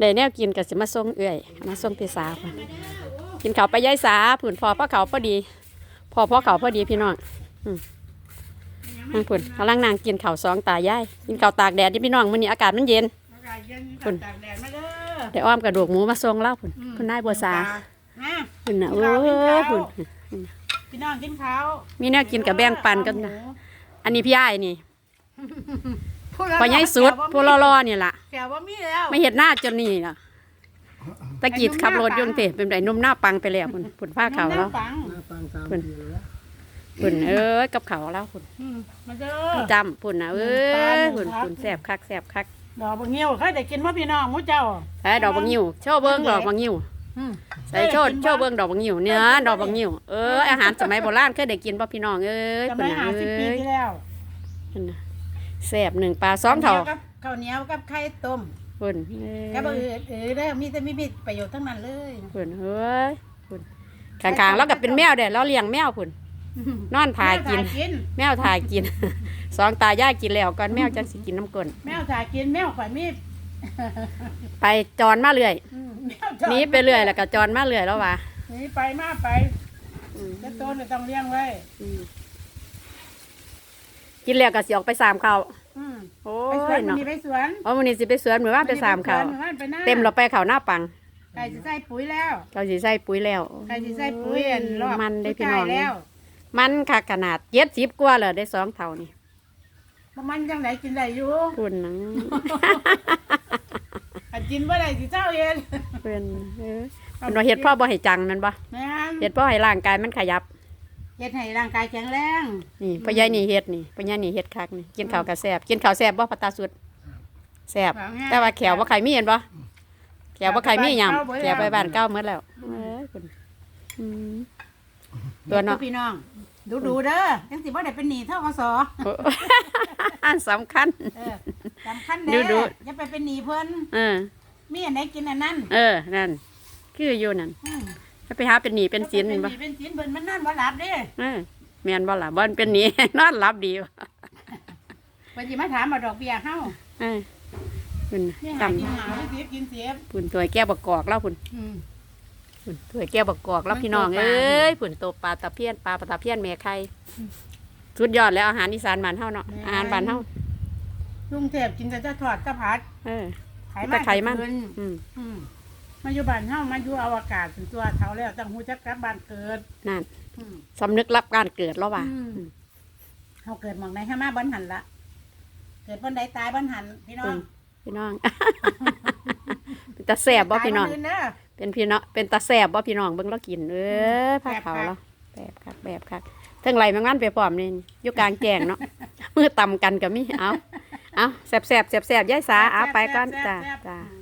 ได้แนวกินก็สิมาส่งเอื้อย มาส่งพี่สาวพุ่นกินข้าวไปยายสาผุ่นพอพ่อเขาพอดี พอพ่อเขาพอดีพี่น้องอืมนั่งผุ่นกำลังนั่งกินข้าวสองตายายกินข้าวตากแดดที่พี่น้องมื้อนี้อากาศมันเย็น อากาศเย็นคุณตากแดดมาเด้อได้อ้อมกระดูกหมูมาส่งเล่าผุ่นอืมคุณนายบัวสาฮะผุ่นน่ะกิโอ้นข้าวกินข้าวผุ่นพี่น้องกินข้าวมีแนวกินกับแบ่งปันกันหมูนะ อันนี้พี่อ้ายนี่ พูดแล้วพอใหญ่สุดผู้ล่อๆนี่ล่ะแกว่ามีแล้วไม่เห็นหน้าจนนี่ล่ะตะกี้ขับรถยนต์เตะเป็นไดนุ่มหน้าปังไปแล้วผุ่นผุ่นผ้าขาวแล้วน้ำฟังฟังตามเพิ่นเดียวแล้วผุ่นเอ้ยกับเขาวแล้วผุ่นอืมมาเด้อจำผุ่นนะเอ้ยผุ่นผุ่นแสบคักแสบคักดอกบางเงี้ยวเคยได้กินว่าพี่น้องหมูเจ้าใส่ดอกบางงิ้วโชว์เบิ้งดอกบางงิ้วอืมใส่โชว์โชว์เบิ้งดอกบางงิ้วเนื้อดอกบางงิ้วเอ้ยอาหารสมัยโบราณเคยได้กินป่ะพี่น้องเอ้ยจะผุ่นไม่นะหาสิบปีเอ้ยที่ แล้วผุ่นน่ะแสบหนึ่งปลาสองเท่าข้าวเหนียวกับไข่ต้มผุ่นเอ้ยกับเออเออเด้อมีแต่มีประโยชน์ทั้งนั้นเลยผุ่นเฮ้ยผุ่นข้างๆแล้วก็เป็นแมวเด้เราเลี้ยงแมวผุ่นนอนถ่ายกิน แมวกิน แมวถ่ายกิน สองตายายกินแล้วก่อนแมวจังสิกินน้ำก้นแมวถ่ายกินแมวข่อยมีไปจรมาเรื่อยอืมแมวจอดหนี้ไปเรื่อยแล้วก็จรมาเรื่อยแล้วว่ะหนีไปมาไปจะโตนต้องเลี้ยงไว้ กินแล้วก็สิออกไปสามเขาวอืมโอ้ไปสวยนมันเนาะมีไปสวนอ๋อวันนี้สิไปสวนเหมือนว่าไปสามเขาวนนี้ไปสวนไปหน้าเต็มเราไปเขาวหน้าปัง ไก่จะใส่ปุ๋ยแล้วเราสิใส่ปุ๋ยแล้ว ไก่จะใส่ปุ๋ยอันรอบมันได้พี่น้อง สุดท้ายแล้วมันค่ะขนาดเจ็ดสิบกว่าเลยได้สองเท่านี่มันยังไหนกินได้อยู่คุณนังอันกินบ่ได้สิเจ้าเองเพื่อนเออเป็นว่าเห็ดพ่อบ่ให้จังแมันบ่แม่นเห็ดพ่อให้ร่างกายมันขยับ เฮ็ดให้ร่างกายแข็งแรงนี่พ่อใหญ่นี่เห็ดนี่พ่อใหญ่นี่เห็ดคักนี่กินข้าวกระแซบกินข้าวแซบบ่ปะตาสุดแซบแต่ว่าแขวบ่ใครมีเห็นบ่แขวบ่ใครมีหยำแขวไปบ้านเก้าหมดแล้วเอ้ยคุณอืมตัวเนาะพี่น้องดูดูๆเด้อยังสิบ่ได้เป็นหนี้เท่ากสโอ้อันสำคัญเออสำคัญดูเด้ดูออย่าไปเป็นหนี้เพิ่นเออมีอันไหนกินอันนั้นเออนั่นคืออยู่นั่นอืม จะไปหาเป็นหนีเป็นสินเป็นหบ่นี้เป็นสินเพิ่นมันนั่นบ่หลับเด้เออแม่นบ่ล่ะบ่เป็นหนี นอนหลับดีบ่เพิ่นสิมาถามมาดอกเบี้ยเฮาเออคุณนี่ตหากินหาเสียบกินเสียบำปุ่นตัวแก้วบกกอกแล้วปุ่นอืมปุ่นตัวแก้วบกกอกแล้วมันพี่น้องตัวปลา เอ้ยปุ่นตัวปลาตะเพียนปลาปลาตะเพียนแม่ไข่สุดยอดแล้วอาหารอีสานบ้านเฮาเนาะอาหารบ้านเฮาลุงเทพกินแต่จะทอดจะผัดเออ ไขแต่ไขมันเกิอืม อืม มาอยู่บ้านเฮามาอยู่อวกาศถึงตัวเท่าแล้วต้องฮู้จักกลับบ้านเกิดนั่นอืม สำนึกรับการเกิดแล้วว่ะอืมเฮาเกิดหมองใดห้ามาบ้านหันละเกิดบ้านใดตายบ้านหันพี่น้ออืงมพี่น้อง เป็นตาแซ่บบ่พี่น้อง ตายบ้าเด้อ เป็นพี่น้องเป็นตาแสบบ่พี่น้องเบิ่งแล้วกินเออผ้าขาวแล้วแบบคักแบบคักเทั้งไหลแมงวันไปพร้อมนี่อยู่กลางแจ้งเนาะ มือต่ำกันก็มีเอาเอาแสบแสบแสบแสบยายสาเอาไปก่อนจ้าจ้า อืม